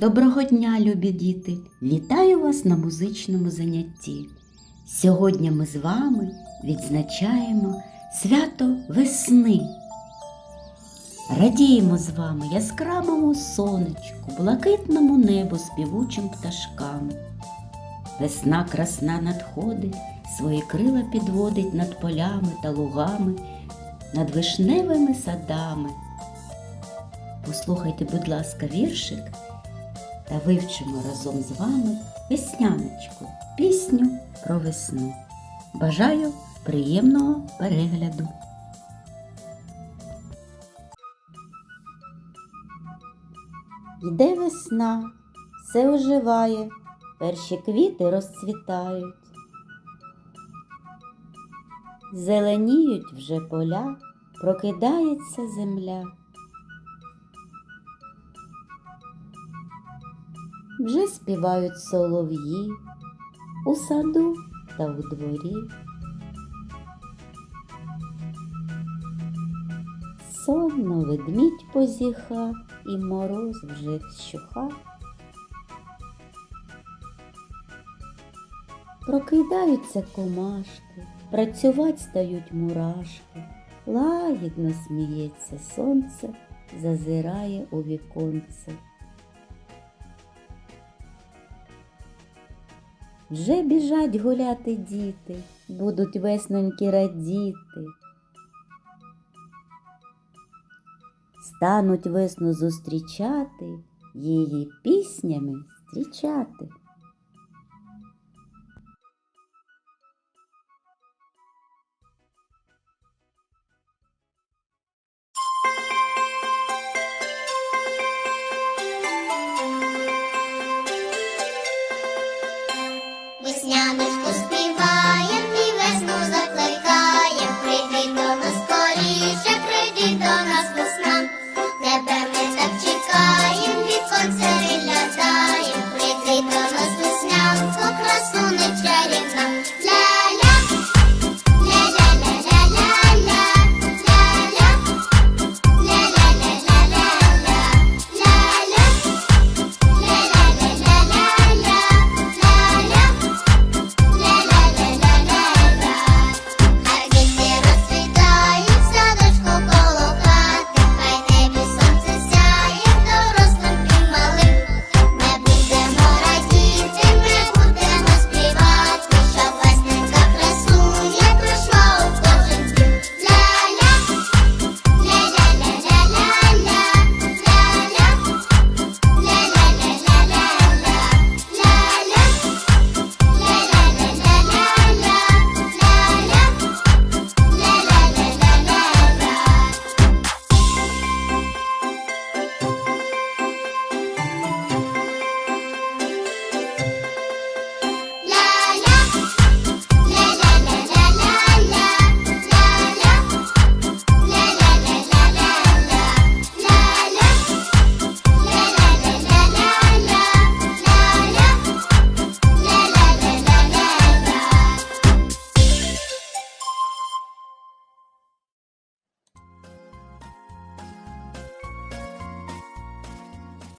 Доброго дня, любі діти! Вітаю вас на музичному занятті. Сьогодні ми з вами відзначаємо свято весни. Радіємо з вами яскравому сонечку, блакитному небу співучим пташкам. Весна красна надходить, свої крила підводить над полями та лугами, над вишневими садами. Послухайте, будь ласка, віршик та вивчимо разом з вами весняночку, пісню про весну. Бажаю приємного перегляду. Йде весна, все оживає, перші квіти розцвітають. Зеленіють вже поля, прокидається земля. Вже співають солов'ї у саду та у дворі. Сонно ведмідь позіха, і мороз вже вщуха. Прокидаються комашки, працювать стають мурашки, лагідно сміється сонце, зазирає у віконце. Вже біжать гуляти діти, будуть весненьки радіти. Стануть весну зустрічати, її піснями зустрічати. Nyamu.